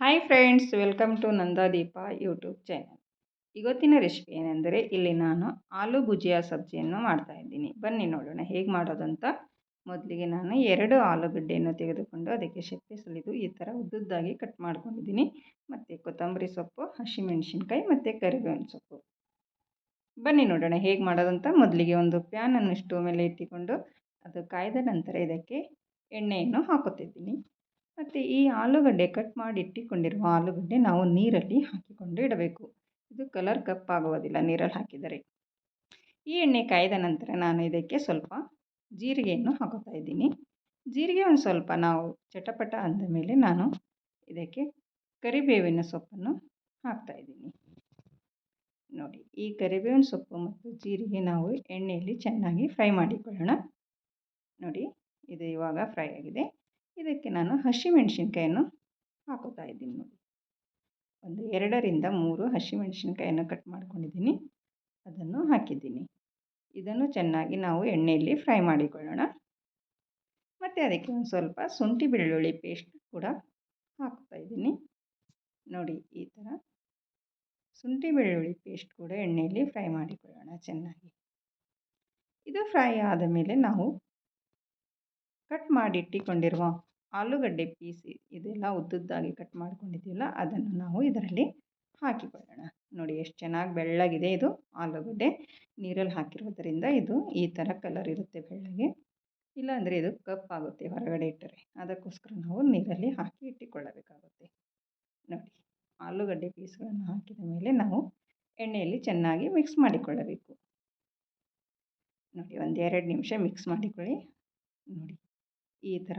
Hi friends welcome to Nandadeepa YouTube channel ಇವತ್ತಿನ recipe ಏನೆಂದರೆ ಇಲ್ಲಿ ನಾನು ಆಲೂ ಭುಜಿಯಾ ಸಬ್ಜಿಯನ್ನು ಮಾಡ್ತಾ ಇದ್ದೀನಿ. ಬನ್ನಿ ನೋಡೋಣ ಹೇಗೆ ಮಾಡೋದಂತ. ಮೊದಲಿಗೆ ನಾನು ಎರಡು ಆಲೂಗಡ್ಡೆಯನ್ನು ತೆಗೆದುಕೊಂಡು ಅದಕ್ಕೆ ಶಕ್ತಿ ಸುಲಿದು ಈ ಥರ ಉದ್ದುದ್ದಾಗಿ ಕಟ್ ಮಾಡ್ಕೊಂಡಿದ್ದೀನಿ. ಮತ್ತು ಕೊತ್ತಂಬರಿ ಸೊಪ್ಪು, ಹಸಿಮೆಣಸಿನ್ಕಾಯಿ ಮತ್ತು ಕರಿಬೇವಿನ ಸೊಪ್ಪು. ಬನ್ನಿ ನೋಡೋಣ ಹೇಗೆ ಮಾಡೋದಂತ. ಮೊದಲಿಗೆ ಒಂದು ಪ್ಯಾನನ್ನು ಸ್ಟವ್ ಮೇಲೆ ಇಟ್ಟುಕೊಂಡು ಅದು ಕಾಯ್ದ ನಂತರ ಇದಕ್ಕೆ ಎಣ್ಣೆಯನ್ನು ಹಾಕುತ್ತಿದ್ದೀನಿ. ಮತ್ತು ಈ ಆಲೂಗಡ್ಡೆ ಕಟ್ ಮಾಡಿ ಇಟ್ಟುಕೊಂಡಿರುವ ಆಲೂಗಡ್ಡೆ ನಾವು ನೀರಲ್ಲಿ ಹಾಕಿಕೊಂಡು ಇಡಬೇಕು. ಇದು ಕಲರ್ ಕಪ್ಪಾಗುವುದಿಲ್ಲ ನೀರಲ್ಲಿ ಹಾಕಿದರೆ. ಈ ಎಣ್ಣೆ ಕಾಯ್ದ ನಂತರ ನಾನು ಇದಕ್ಕೆ ಸ್ವಲ್ಪ ಜೀರಿಗೆಯನ್ನು ಹಾಕುತ್ತಾ ಇದ್ದೀನಿ. ಜೀರಿಗೆ ಒಂದು ಸ್ವಲ್ಪ ನಾವು ಚಟಪಟ ಅಂದ ಮೇಲೆ ನಾನು ಇದಕ್ಕೆ ಕರಿಬೇವಿನ ಸೊಪ್ಪನ್ನು ಹಾಕ್ತಾ ಇದ್ದೀನಿ. ನೋಡಿ, ಈ ಕರಿಬೇವಿನ ಸೊಪ್ಪು ಮತ್ತು ಜೀರಿಗೆ ನಾವು ಎಣ್ಣೆಯಲ್ಲಿ ಚೆನ್ನಾಗಿ ಫ್ರೈ ಮಾಡಿಕೊಳ್ಳೋಣ. ನೋಡಿ, ಇದು ಇವಾಗ ಫ್ರೈ ಆಗಿದೆ. ಇದಕ್ಕೆ ನಾನು ಹಸಿಮೆಣಸಿನ್ಕಾಯನ್ನು ಹಾಕುತ್ತಾ ಇದ್ದೀನಿ ನೋಡಿ. ಒಂದು ಎರಡರಿಂದ ಮೂರು ಹಸಿಮೆಣಸಿನ್ಕಾಯನ್ನು ಕಟ್ ಮಾಡ್ಕೊಂಡಿದ್ದೀನಿ. ಅದನ್ನು ಹಾಕಿದ್ದೀನಿ. ಇದನ್ನು ಚೆನ್ನಾಗಿ ನಾವು ಎಣ್ಣೆಯಲ್ಲಿ ಫ್ರೈ ಮಾಡಿಕೊಳ್ಳೋಣ. ಮತ್ತು ಅದಕ್ಕೆ ಒಂದು ಸ್ವಲ್ಪ ಶುಂಠಿ ಬೆಳ್ಳುಳ್ಳಿ ಪೇಸ್ಟ್ ಕೂಡ ಹಾಕ್ತಾ ಇದ್ದೀನಿ. ನೋಡಿ ಈ ಥರ. ಶುಂಠಿ ಬೆಳ್ಳುಳ್ಳಿ ಪೇಸ್ಟ್ ಕೂಡ ಎಣ್ಣೆಯಲ್ಲಿ ಫ್ರೈ ಮಾಡಿಕೊಳ್ಳೋಣ ಚೆನ್ನಾಗಿ. ಇದು ಫ್ರೈ ಆದ ಮೇಲೆ ನಾವು ಕಟ್ ಮಾಡಿ ಇಟ್ಟಿಕೊಂಡಿರುವ ಆಲೂಗಡ್ಡೆ ಪೀಸ್ ಇದೆಲ್ಲ ಉದ್ದುದ್ದಾಗಿ ಕಟ್ ಮಾಡ್ಕೊಂಡಿದ್ದೀವಲ್ಲ, ಅದನ್ನು ನಾವು ಇದರಲ್ಲಿ ಹಾಕಿಕೊಳ್ಳೋಣ. ನೋಡಿ ಎಷ್ಟು ಚೆನ್ನಾಗಿ ಬೆಳ್ಳಗಿದೆ ಇದು ಆಲೂಗಡ್ಡೆ. ನೀರಲ್ಲಿ ಹಾಕಿರೋದರಿಂದ ಇದು ಈ ಥರ ಕಲರ್ ಇರುತ್ತೆ ಬೆಳ್ಳಗೆ. ಇಲ್ಲಾಂದರೆ ಇದು ಕಪ್ಪಾಗುತ್ತೆ ಹೊರಗಡೆ ಇಟ್ಟರೆ. ಅದಕ್ಕೋಸ್ಕರ ನಾವು ನೀರಲ್ಲಿ ಹಾಕಿ ಇಟ್ಟುಕೊಳ್ಳಬೇಕಾಗುತ್ತೆ. ನೋಡಿ, ಆಲೂಗಡ್ಡೆ ಪೀಸ್ಗಳನ್ನು ಹಾಕಿದ ಮೇಲೆ ನಾವು ಎಣ್ಣೆಯಲ್ಲಿ ಚೆನ್ನಾಗಿ ಮಿಕ್ಸ್ ಮಾಡಿಕೊಳ್ಳಬೇಕು. ನೋಡಿ, ಒಂದೆರಡು ನಿಮಿಷ ಮಿಕ್ಸ್ ಮಾಡಿಕೊಳ್ಳಿ. ನೋಡಿ, ಈ ಥರ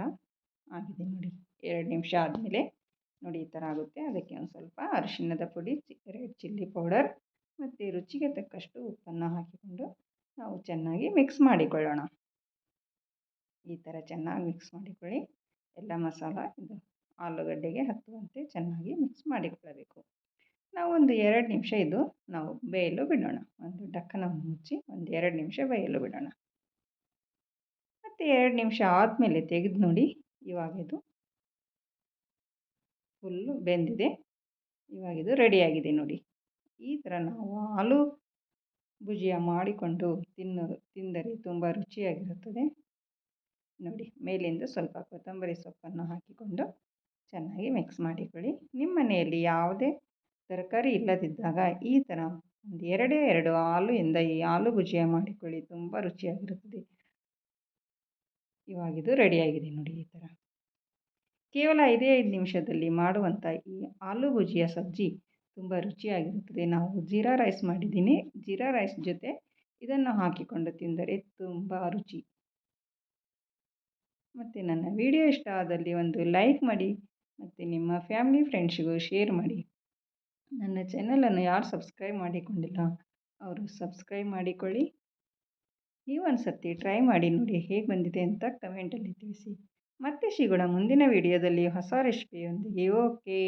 ಆಗಿದೆ ನೋಡಿ. ಎರಡು ನಿಮಿಷ ಆದಮೇಲೆ ನೋಡಿ ಈ ಥರ ಆಗುತ್ತೆ. ಅದಕ್ಕೆ ಒಂದು ಸ್ವಲ್ಪ ಅರಿಶಿಣದ ಪುಡಿ ರೆಡ್ ಚಿಲ್ಲಿ ಪೌಡರ್ ಮತ್ತು ರುಚಿಗೆ ತಕ್ಕಷ್ಟು ಉಪ್ಪನ್ನು ಹಾಕಿಕೊಂಡು ನಾವು ಚೆನ್ನಾಗಿ ಮಿಕ್ಸ್ ಮಾಡಿಕೊಳ್ಳೋಣ. ಈ ಥರ ಚೆನ್ನಾಗಿ ಮಿಕ್ಸ್ ಮಾಡಿಕೊಳ್ಳಿ. ಎಲ್ಲ ಮಸಾಲ ಇದು ಆಲೂಗಡ್ಡೆಗೆ ಹತ್ತುವಂತೆ ಚೆನ್ನಾಗಿ ಮಿಕ್ಸ್ ಮಾಡಿಕೊಳ್ಳಬೇಕು. ನಾವು ಒಂದು ಎರಡು ನಿಮಿಷ ಇದು ನಾವು ಬೇಯಲು ಬಿಡೋಣ. ಒಂದು ಡಕ್ಕನ ಮುಚ್ಚಿ ಒಂದು ಎರಡು ನಿಮಿಷ ಬೇಯಲು ಬಿಡೋಣ. ಮತ್ತು ಎರಡು ನಿಮಿಷ ಆದಮೇಲೆ ತೆಗೆದು ನೋಡಿ ಇವಾಗಿದು ಫುಲ್ಲು ಬೆಂದಿದೆ. ಇವಾಗಿದು ರೆಡಿಯಾಗಿದೆ ನೋಡಿ. ಈ ಥರ ನಾವು ಆಲೂ ಭುಜಿಯ ಮಾಡಿಕೊಂಡು ತಿನ್ನೋದು ತಿಂದರೆ ತುಂಬ ರುಚಿಯಾಗಿರುತ್ತದೆ. ನೋಡಿ, ಮೇಲಿಂದ ಸ್ವಲ್ಪ ಕೊತ್ತಂಬರಿ ಸೊಪ್ಪನ್ನು ಹಾಕಿಕೊಂಡು ಚೆನ್ನಾಗಿ ಮಿಕ್ಸ್ ಮಾಡಿಕೊಳ್ಳಿ. ನಿಮ್ಮ ಮನೆಯಲ್ಲಿ ಯಾವುದೇ ತರಕಾರಿ ಇಲ್ಲದಿದ್ದಾಗ ಈ ಥರ ಒಂದು ಎರಡೇ ಎರಡು ಇಂದ ಈ ಆಲೂ ಭುಜಿಯ ಮಾಡಿಕೊಳ್ಳಿ. ತುಂಬ ರುಚಿಯಾಗಿರುತ್ತದೆ. ಇವಾಗಿದು ರೆಡಿಯಾಗಿದೆ ನೋಡಿ ಈ ಥರ ಕೇವಲ ಐದೇ ಐದು ನಿಮಿಷದಲ್ಲಿ ಮಾಡುವಂಥ ಈ ಆಲೂ ಭುಜಿಯ ಸಬ್ಜಿ ತುಂಬ ರುಚಿಯಾಗಿರುತ್ತದೆ. ನಾವು ಜೀರಾ ರೈಸ್ ಮಾಡಿದ್ದೀನಿ. ಜೀರಾ ರೈಸ್ ಜೊತೆ ಇದನ್ನು ಹಾಕಿಕೊಂಡು ತಿಂದರೆ ತುಂಬ ರುಚಿ. ಮತ್ತು ನನ್ನ ವಿಡಿಯೋ ಇಷ್ಟ ಆದಲ್ಲಿ ಒಂದು ಲೈಕ್ ಮಾಡಿ, ಮತ್ತು ನಿಮ್ಮ ಫ್ಯಾಮಿಲಿ ಫ್ರೆಂಡ್ಸ್ಗೂ ಶೇರ್ ಮಾಡಿ. ನನ್ನ ಚಾನಲನ್ನು ಯಾರು ಸಬ್ಸ್ಕ್ರೈಬ್ ಮಾಡಿಕೊಂಡಿಲ್ಲ, ಅವರು ಸಬ್ಸ್ಕ್ರೈಬ್ ಮಾಡಿಕೊಳ್ಳಿ. ನೀವು ಒಂದು ಸರ್ತಿ ಟ್ರೈ ಮಾಡಿ ನೋಡಿ ಹೇಗೆ ಬಂದಿದೆ ಅಂತ ಕಮೆಂಟಲ್ಲಿ ತಿಳಿಸಿ. ಮತ್ತೆ ಸಿಗೋಣ ಮುಂದಿನ ವಿಡಿಯೋದಲ್ಲಿ ಹೊಸ ರೆಸಿಪಿಯೊಂದಿಗೆ. ಓಕೆ.